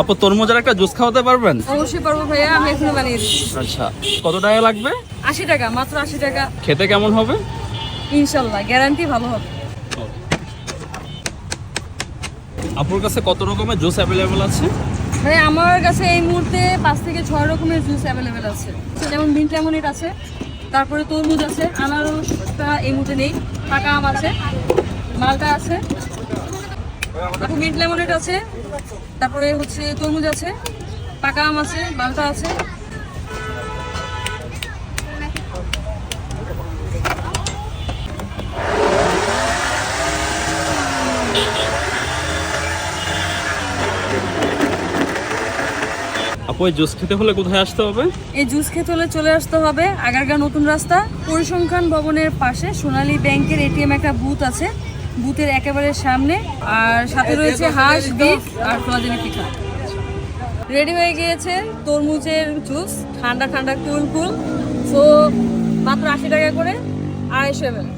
আপু তরমুজের একটা জুস খাওয়াতে পারবেন? অবশ্যই পারব ভাইয়া আমি এখনও বানিয়ে দিচ্ছি আচ্ছা কত টাকা লাগবে? আশি টাকা মাত্র আশি টাকা। খেতে কেমন হবে? ইনশাল্লাহ গ্যারান্টি ভালো হবে। আপুর কাছে কত রকমের জুস অ্যাভেলেবল আছে? ভাই আমার কাছে এই মুহূর্তে পাঁচ থেকে ছয় রকমের জুস অ্যাভেলেবেল আছে। যেমন মিন্ট লেমনেট আছে তারপরে তরমুজ আছে আনারসটা এই মুহূর্তে নেই পাকা আম আছে মালটা আছে। তারপর মিন্ট লেমনেট আছে তারপরে হচ্ছে তরমুজ আছে পাকা আম আছে মালটা আছে। আপু জুস খেতে হলে কোথায় আসতে হবে? এই জুস খেতে হলে চলে আসতে হবে আগারগা নতুন রাস্তা। পরিসংখ্যান ভবনের পাশে সোনালী ব্যাংকের এটিএম একটা বুথ আছে। বুথের একেবারে সামনে আর সাথে রয়েছে হাঁস বিফ আর ফ্লাদিনী পিঠা। রেডি হয়ে গিয়েছে তরমুজের জুস ঠান্ডা ঠান্ডা কুল কুল। সো মাত্র আশি টাকা করে আড়াইশো এমএল